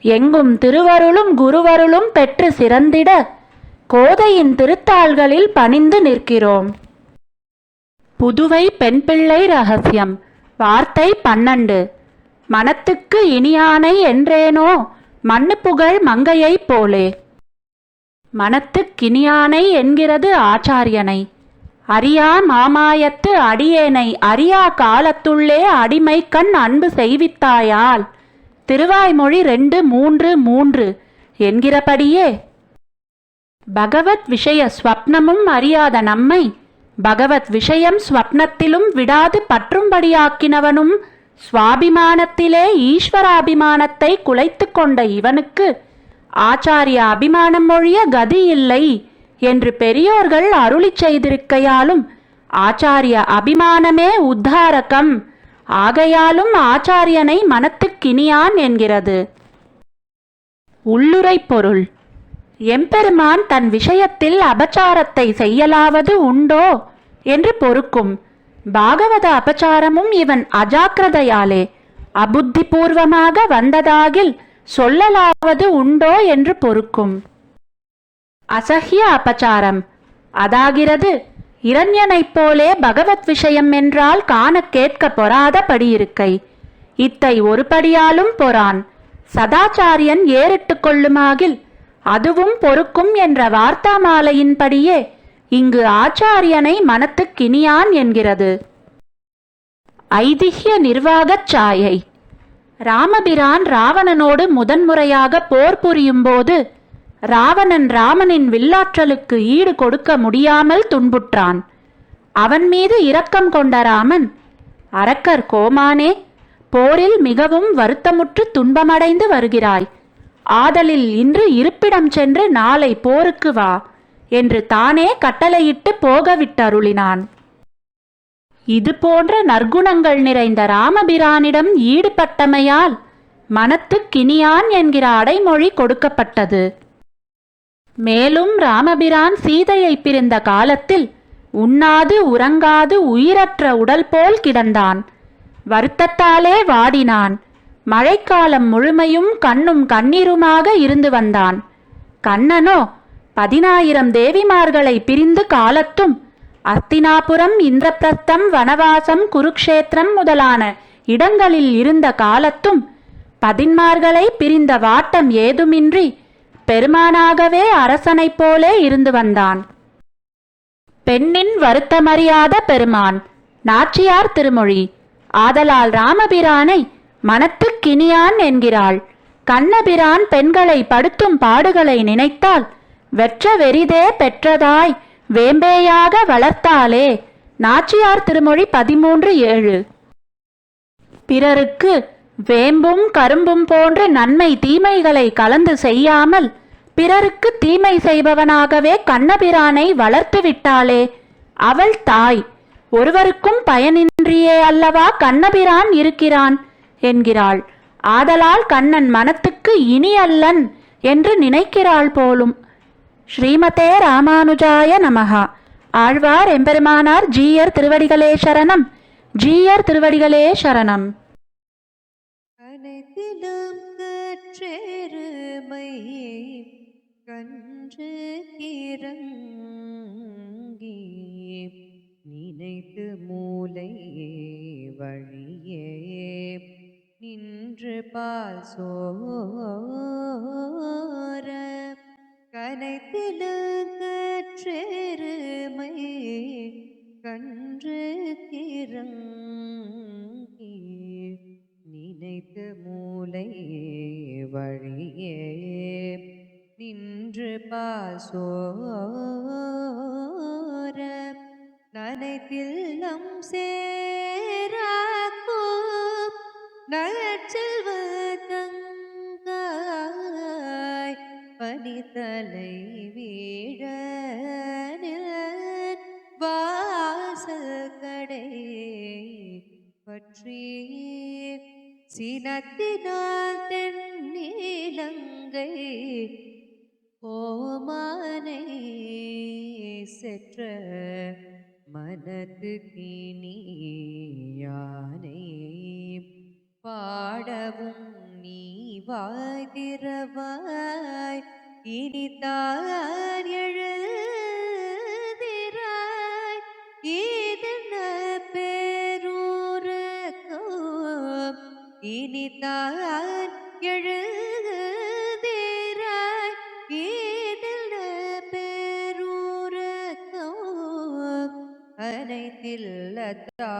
எங்கும் திருவருளும் குருவருளும் பெற்று சிறந்திட கோதையின் திருத்தாள்களில் பணிந்து நிற்கிறோம். புதுவை பெண் பிள்ளை ரகசியம். வார்த்தை பன்னெண்டு. மனத்துக்கு இனியானை என்றேனோ மண்ணு புகழ் மங்கையைப் போலே. மனத்துக்கினியானை என்கிறது ஆச்சாரியனை. அறியா மாமாயத்து அடியேனை அறியா காலத்துள்ளே அடிமை கண் அன்பு செய்வித்தாயால். திருவாய்மொழி ரெண்டு மூன்று மூன்று என்கிறபடியே. பகவத் விஷய ஸ்வப்னமும் அறியாத நம்மை பகவத் விஷயம் ஸ்வப்னத்திலும் விடாது பற்றும்படியாக்கினவனும் சுவாபிமானத்திலே ஈஸ்வராபிமானத்தை குலைத்து கொண்ட இவனுக்கு ஆச்சாரிய அபிமானம் மொழிய கதி இல்லை என்று பெரியோர்கள் அருளிச் செய்திருக்கையாலும் ஆச்சாரிய அபிமானமே உத்தாரகம். ஆகையாலும் ஆச்சாரியனை மனத்துக்கினியான் என்கிறது. உள்ளுரை பொருள். எம்பெருமான் தன் விஷயத்தில் அபச்சாரத்தை செய்யலாவது உண்டோ என்று பொறுக்கும். பாகவத அபச்சாரமும் இவன் அஜாக்கிரதையாலே அபுத்திபூர்வமாக வந்ததாகில் சொல்லலாவது உண்டோ என்று பொறுக்கும். அசஹ்ய அபச்சாரம். அதாகிறது இரண்யனைப் போலே பகவத் விஷயம் என்றால் காண கேட்க பொறாதபடி இருக்கை. இத்தை ஒருபடியாலும் பொறான். சதாச்சாரியன் ஏறிட்டு கொள்ளுமாகில் அதுவும் பொறுக்கும் என்ற வார்த்தா மாலையின்படியே இங்கு ஆச்சாரியனை மனத்துக்கினியான் என்கிறது. ஐதிஹ்ய நிர்வாகச் சாயை. ராமபிரான் ராவணனோடு முதன்முறையாக போர் புரியும்போது ராவணன் ராமனின் வில்லாற்றலுக்கு ஈடு கொடுக்க முடியாமல் துன்புற்றான். அவன் மீது இரக்கம் கொண்ட ராமன் அரக்கர் கோமானே போரில் மிகவும் வருத்தமுற்று துன்பமடைந்து வருகிறாய். ஆதலில் இன்று இருப்பிடம் சென்று நாளை போருக்கு வா என்று தானே கட்டளையிட்டு போக விட்டருளினான் இது போன்ற நற்குணங்கள் நிறைந்த ராமபிரானிடம் ஈடுபட்டமையால் மனத்துக்கினியான் என்கிற அடைமொழி கொடுக்கப்பட்டது. மேலும் ராமபிரான் சீதையை பிரிந்த காலத்தில் உண்ணாது உறங்காது உயிரற்ற உடல் போல் கிடந்தான். வருத்தத்தாலே வாடினான். மழைக்காலம் முழுமையும் கண்ணும் கண்ணீருமாக இருந்து வந்தான். கண்ணனோ பதினாயிரம் தேவிமார்களை பிரிந்து காலத்தும் அஸ்தினாபுரம் இந்திரபிரஸ்தம் வனவாசம் குருக்ஷேத்திரம் முதலான இடங்களில் இருந்த காலத்தும் பதின்மார்களை பிரிந்த வாட்டம் ஏதுமின்றி பெருமானாகவே அரசனைப் போலே இருந்து வந்தான். பெண்ணின் வருத்தமறியாத பெருமான் நாச்சியார் திருமொழி ஆதலால் ராமபிரானை மனத்துக்கினியான் என்கிறாள். கண்ணபிரான் பெண்களை படுத்தும் பாடுகளை நினைத்தால் வெற்ற வெறிதே பெற்றதாய் வேம்பேயாக வளர்த்தாலே நாச்சியார் திருமொழி பதிமூன்று ஏழு. பிறருக்கு வேம்பும் கரும்பும் போன்ற நன்மை தீமைகளை கலந்து செய்யாமல் பிறருக்கு தீமை செய்பவனாகவே கண்ணபிரானை வளர்த்து விட்டாளே. அவள் தாய். ஒருவருக்கும் பயனின்றியே அல்லவா கண்ணபிரான் இருக்கிறான்? என்கிறாள். ஆதலால் கண்ணன் மனத்துக்கு இனி அல்லன் என்று நினைக்கிறாள் போலும். ஸ்ரீமதே ராமானுஜாய நமகா ஆழ்வார் எம்பெருமானார் ஜீயர் திருவடிகளே சரணம். ஜீயர் திருவடிகளே சரணம். நாம் கற்றெருமை கன்று கிறங்கி நினைத்து மூலையே வழியே நின்று பால் சோர கனைத்திலு கற்றெருமை கன்று கிறங்கி பாசோர நனைத்தில்லம் சேராக்கோ நகச்செல்வ தங்காய் பனித்தலை வீழ வாசல் கடை பற்றி சினத்தினால் தென் நீலங்கை ஓமானே செற்ற மனது யானை பாடவும் நீ வாய்திரவாய் இனித்தார் எழுதிராய். இதென்ன பேரூரக்கம்? இனித்தார் ഇല്ലതാ